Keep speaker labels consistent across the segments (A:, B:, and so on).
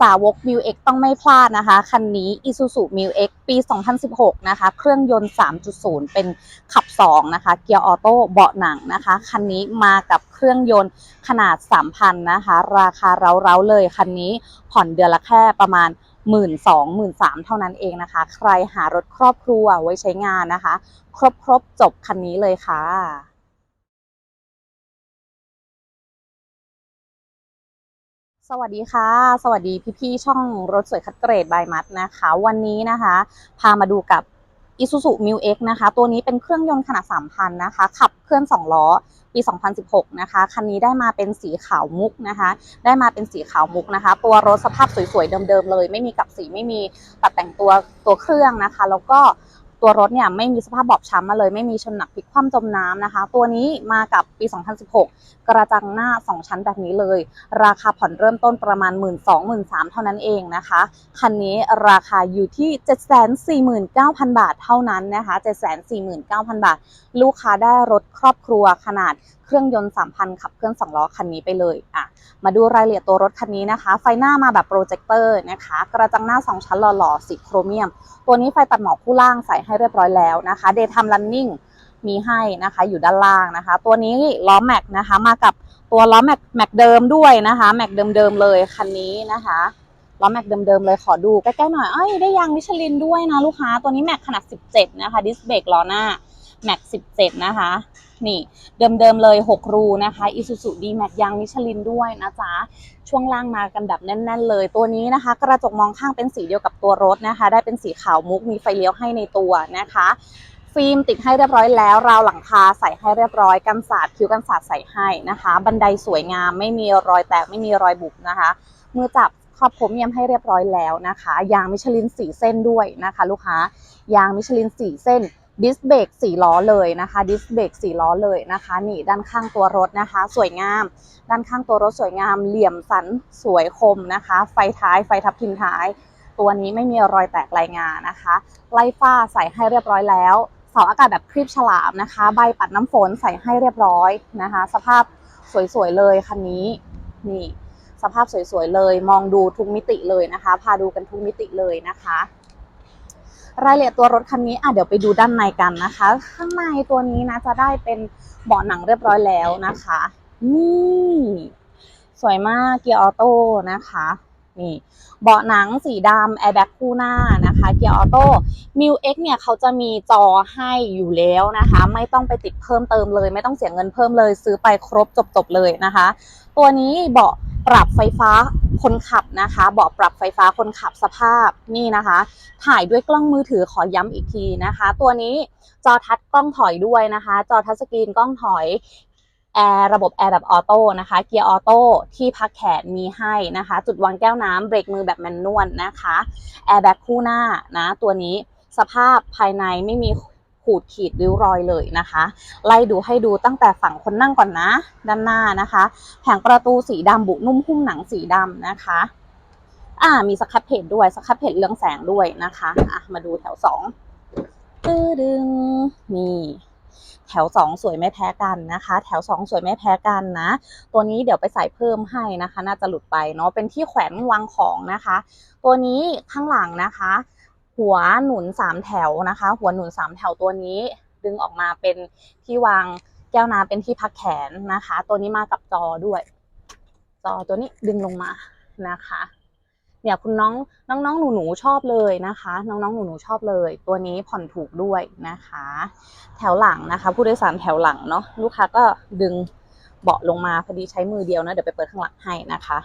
A: สาวก m ิว X ต้องไม่พลาดนะคะ คันนี้ Isuzu m ิว X ปี 2016 นะคะ เครื่องยนต์ 3.0 เป็นขับ 2 นะคะ เกียร์ออโต้เบาะหนังนะคะ คันนี้มากับเครื่องยนต์ขนาด 3,000 นะคะ ราคาเร้าๆเลย คันนี้ผ่อนเดือนละแค่ประมาณ1 2 0 0 0 0 3เท่านั้นเองนะคะ ใครหารถครอบครัวไว้ใช้งานนะคะ ครบครบๆจบคันนี้เลยค่ะ สวัสดีค่ะ สวัสดีพี่ๆช่องรถสวยคัดเกรดบายมัดนะคะ วันนี้นะคะ พามาดูกับ Isuzu m ิ X นะคะ ตัวนี้เป็นเครื่องยนต์ขนาด 3,000 นะคะ ขับเคลื่อน 2 ล้อ ปี 2016 นะคะ คันนี้ได้มาเป็นสีขาวมุกนะคะ ได้มาเป็นสีขาวมุกนะคะ ตัวรถสภาพสวยๆ เดิมๆ เลย ไม่มีกับสี ไม่มีตัดแต่งตัวตัวเครื่องนะคะ แล้วก็ ตัวรถเนี่ยไม่มีสภาพบอบช้ำมาเลย ไม่มีชนหนักพลิกคว่ำจมน้ำนะคะ ตัวนี้มากับปี 2016 กระจังหน้า 2 ชั้นแบบนี้เลย ราคาผ่อนเริ่มต้นประมาณ 1 2 0 0 0 1 3 0 0เท่านั้นเองนะคะ คันนี้ราคาอยู่ที่ 749,000 บาทเท่านั้นนะคะ 749,000 บาท ลูกค้าได้รถครอบครัวขนาด เครื่องยนต์ 3,000 ขับเคลื่อน2ล้อคันนี้ไปเลยอะมาดูรายละเอียดตัวรถคันนี้นะคะ ไฟหน้ามาแบบโปรเจคเตอร์นะคะ กระจังหน้า 2 ชั้นหล่อๆสีโครเมียม ตัวนี้ไฟตัดหมอกคู่ล่างใส่ให้เรียบร้อยแล้วนะคะ Daytime Running มีให้นะคะอยู่ด้านล่างนะคะ ตัวนี้ล้อแม็กนะคะมากับตัวล้อแม็กแม็กเดิมด้วยนะคะแม็กเดิมๆเลยคันนี้นะคะล้อแม็กเดิมๆเลยขอดูใกล้ๆหน่อยเอ้ยได้ยางมิชลินด้วยนะลูกค้าตัวนี้แม็กขนาด 17 นะคะดิสเบรกล้อหน้า แม็ก17 นะคะ นี่เดิมๆเลย 6 รูนะคะ Isuzu D Max ยางมิชลินด้วยนะจ๊ะ ช่วงล่างมากันแบบแน่น ๆ เลย ตัวนี้นะคะ กระจกมองข้างเป็นสีเดียวกับตัวรถนะคะ ได้เป็นสีขาวมุกมีไฟเลี้ยวให้ในตัวนะคะฟิล์มติดให้เรียบร้อยแล้ว ราวหลังคาใส่ให้เรียบร้อย กันสาดคิ้วกันสาดใส่ให้นะคะ บันไดสวยงาม ไม่มีรอยแตก ไม่มีรอยบุบนะคะ มือจับครอบผมเยี่ยมให้เรียบร้อยแล้วนะคะ ยางมิชลินสีเส้นด้วยนะคะ ลูกค้า ยางมิชลินสีเส้น ดิสเบรกสี่ล้อเลยนะคะดิสเบรกสี่ล้อเลยนะคะนี่ด้านข้างตัวรถนะคะ สวยงาม ด้านข้างตัวรถสวยงาม เหลี่ยมสันสวยคมนะคะ ไฟท้ายไฟทับทิมท้าย ตัวนี้ไม่มีรอยแตกลายงานะคะไล่ฝ้าใส่ให้เรียบร้อยแล้วเสาอากาศแบบคลิปฉลามนะคะ ใบปัดน้ำฝนใส่ให้เรียบร้อยนะคะ สภาพสวยๆเลยคันนี้นี่สภาพสวยๆเลย มองดูทุกมิติเลยนะคะ พาดูกันทุกมิติเลยนะคะ รายละเอียดตัวรถคันนี้อะเดี๋ยวไปดูด้านในกันนะคะ ข้างในตัวนี้นะจะได้เป็นเบาะหนังเรียบร้อยแล้วนะคะ นี่ สวยมากเกียร์ออโต้นะคะ นี่ เบาะหนังสีดำแอร์แบ็กคู่หน้านะคะ เกียร์ออโต้มิวเอ็กเนี่ยเขาจะมีจอให้อยู่แล้วนะคะ ไม่ต้องไปติดเพิ่มเติมเลย ไม่ต้องเสียเงินเพิ่มเลย ซื้อไปครบจบๆเลยนะคะ ตัวนี้เบาะปรับไฟฟ้าคนขับนะคะ เบาะปรับไฟฟ้าคนขับสภาพนี่นะคะ ถ่ายด้วยกล้องมือถือขอย้ำอีกทีนะคะ ตัวนี้จอทัชกล้องถอยด้วยนะคะ จอทัชสกรีนกล้องถอย แอร์ระบบแอร์แบบออโต้นะคะ เกียร์ออโต้ที่พักแขนมีให้นะคะ จุดวางแก้วน้ำเบรกมือแบบแมนนวลนะคะแอร์แบ็กคู่หน้านะ ตัวนี้สภาพภายในไม่มีขูดขีดริ้วรอยเลยนะคะ ไล่ดูให้ดูตั้งแต่ฝั่งคนนั่งก่อนนะ ด้านหน้านะคะ แผงประตูสีดำบุนุ่มหุ้มหนังสีดำนะคะอ่ามีสครับเพจด้วยสครับเพจเรืองแสงด้วยนะคะอะมาดูแถวสองตื้ดึงนี่ แถวสองสวยไม่แพ้กันนะคะ แถวสองสวยไม่แพ้กันนะ ตัวนี้เดี๋ยวไปใส่เพิ่มให้นะคะ น่าจะหลุดไปเนาะเป็นที่แขวนวางของนะคะ ตัวนี้ข้างหลังนะคะ หัวหนุนสามแถวนะคะ หัวหนุนสามแถวตัวนี้ดึงออกมาเป็นที่วางแก้วน้ำเป็นที่พักแขนนะคะ ตัวนี้มากับจอด้วย จอตัวนี้ดึงลงมานะคะ เนี่ยคุณน้องน้องน้องหนูหนูๆชอบเลยนะคะ น้องน้องหนูหนูๆชอบเลย ตัวนี้ผ่อนถูกด้วยนะคะ แถวหลังนะคะ ผู้โดยสารแถวหลังเนาะลูกค้าก็ดึงเบาะลงมาพอดีใช้มือเดียวนะเดี๋ยวไปเปิดข้างหลังให้นะคะ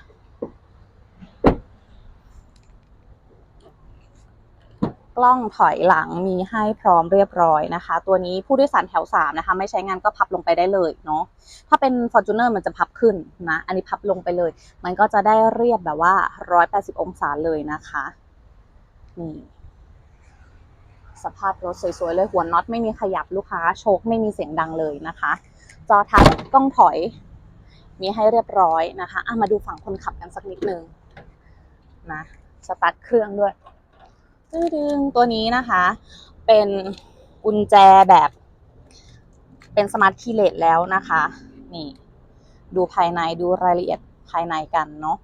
A: กล้องถอยหลังมีให้พร้อมเรียบร้อยนะคะ ตัวนี้ผู้โดยสารแถวสามนะคะ ไม่ใช้งานก็พับลงไปได้เลยเนาะถ้าเป็น Fortuner มันจะพับขึ้นนะอันนี้พับลงไปเลย มันก็จะได้เรียบแบบว่า 180 องศาเลยนะคะนี่สภาพรถสวยๆเลยหัวน็อตไม่มีขยับลูกค้าโชคไม่มีเสียงดังเลยนะคะ จอทัชกล้องถอย มีให้เรียบร้อยนะคะอะมาดูฝั่งคนขับกันสักนิดนึงนะสตาร์ทเครื่องด้วย ดึงตัวนี้นะคะ เป็นกุญแจแบบ เป็นสมาร์ทคีย์เลสแล้วนะคะ นี่ ดูภายในดูรายละเอียดภายในกันเนาะ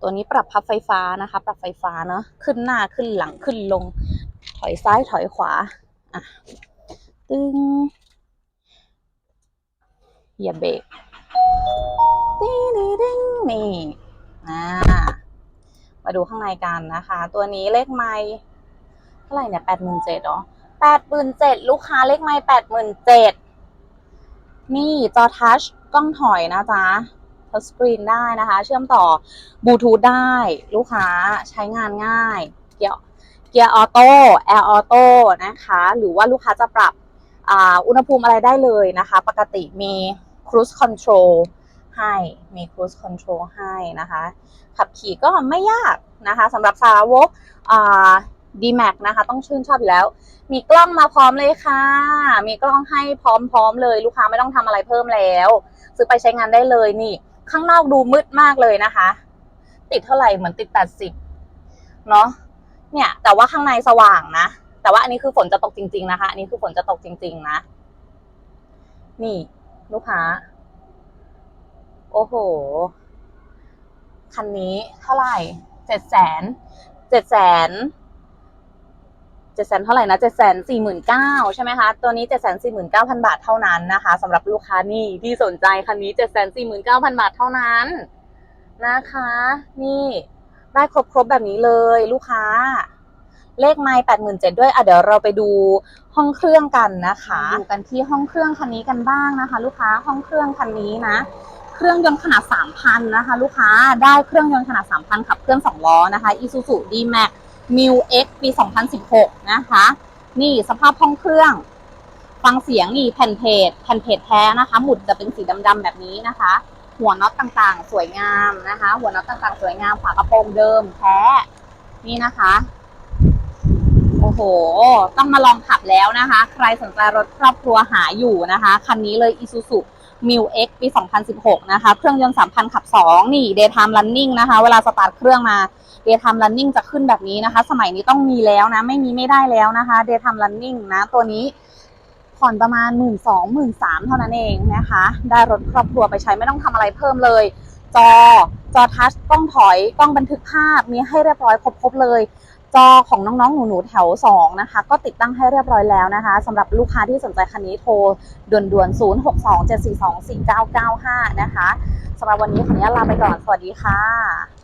A: ตัวนี้ปรับพับไฟฟ้านะคะ ปรับไฟฟ้าเนาะขึ้นหน้าขึ้นหลังขึ้นลง ถอยซ้ายถอยขวาอะตึงอย่าเบรกตีนี่ดึงนี่อ่า มาดูข้างในกันนะคะ ตัวนี้เลขไม้เท่าไหร่เนี่ยแปดหมื่นเจ็ดหรอแปดหมื่นเจ็ดลูกค้าเลขไม้แปดหมื่นเจ็ดนี่จอทัชกล้องถอยนะจ๊ะทัชสกรีนได้นะคะ เชื่อมต่อบลูทูธได้ลูกค้าใช้งานง่าย เกียร์เกียร์ออโต้แอร์ออโต้นะคะ หรือว่าลูกค้าจะปรับอ,อุณหภูมิอะไรได้เลยนะคะ ปกติมี cruise control ให้มี cruise control ให้นะคะ ขับขี่ก็ไม่ยากนะคะสำหรับสาวกอ่า D-Max นะคะ ต้องชื่นชอบอยู่แล้ว มีกล้องมาพร้อมเลยค่ะ มีกล้องให้พร้อมๆเลย ลูกค้าไม่ต้องทำอะไรเพิ่มแล้ว ซื้อไปใช้งานได้เลยนี่ ข้างนอกดูมืดมากเลยนะคะ ติดเท่าไหร่เหมือนติด80เนาะเนี่ยแต่ว่าข้างในสว่างนะ แต่ว่าอันนี้คือฝนจะตกจริง ๆ นะคะ อันนี้คือฝนจะตกจริง ๆ นะ นี่ ลูกค้า โอ้โห คันนี้เท่าไหร่เจ็ดแสนเจ็ดแสนเจ็ดแสนเท่าไหร่นะเจ็ดแสนสี่หมื่นเก้าใช่ไหมคะ ตัวนี้เจ็ดแสนสี่หมื่นเก้าพันบาทเท่านั้นนะคะสำหรับลูกค้านี่ที่สนใจคันนี้เจ็ดแสนสี่หมื่นเก้าพันบาทเท่านั้นนะคะ นี่ได้ครบครบแบบนี้เลยลูกค้า เลขไม้แปดหมื่นเจ็ดด้วยอะเดี๋ยวเราไปดูห้องเครื่องกันนะคะ ดูกันที่ห้องเครื่องคันนี้กันบ้างนะคะ ลูกค้าห้องเครื่องคันนี้นะ เครื่องยนต์ขนาด 3,000 นะคะ ลูกค้าได้เครื่องยนต์ขนาด 3,000 ขับเคลื่อน2ล้อนะคะ Isuzu D-Max m i l X ปี 2016 นะคะ นี่สภาพห้องเครื่อง ฟังเสียงนี่แผ่นเพจแผ่นเพจแท้นะคะ หมุดจะเป็นสีดำๆแบบนี้นะคะ หัวน็อตต่างๆ สวยงามนะคะ หัวน็อตต่างๆ สวยงามฝากระโปรงเดิมแท้นี่นะคะ อ้โห ต้องมาลองขับแล้วนะคะ ใครสนใจรถครอบครัวหาอยู่นะคะ คันนี้เลย Isuzu m i l X ปี 2016 นะคะ เครื่องยนต์3,000 ขับ 2 นี่ Daytime Running นะคะ เวลาสตาร์ทเครื่องมา Daytime Running จะขึ้นแบบนี้นะคะ สมัยนี้ต้องมีแล้วนะ ไม่มีไม่ได้แล้วนะคะ Daytime Running นะ ตัวนี้ผ่อนประมาณ 1 2 0 0 0 1 3 0 0เท่านั้นเองนะคะ ได้รถครอบครัวไปใช้ไม่ต้องทำอะไรเพิ่มเลย จอ จอทัชกล้องถอย กล้องบันทึกภาพ มีให้เรียบร้อยครบๆเลย จอของน้องๆ หนูๆ แถว 2 นะคะ ก็ติดตั้งให้เรียบร้อยแล้วนะคะสำหรับลูกค้าที่สนใจคันนี้โทรด่วนๆ 062 742 4995 นะคะสำหรับวันนี้ขออนุญาตลาไปก่อน สวัสดีค่ะ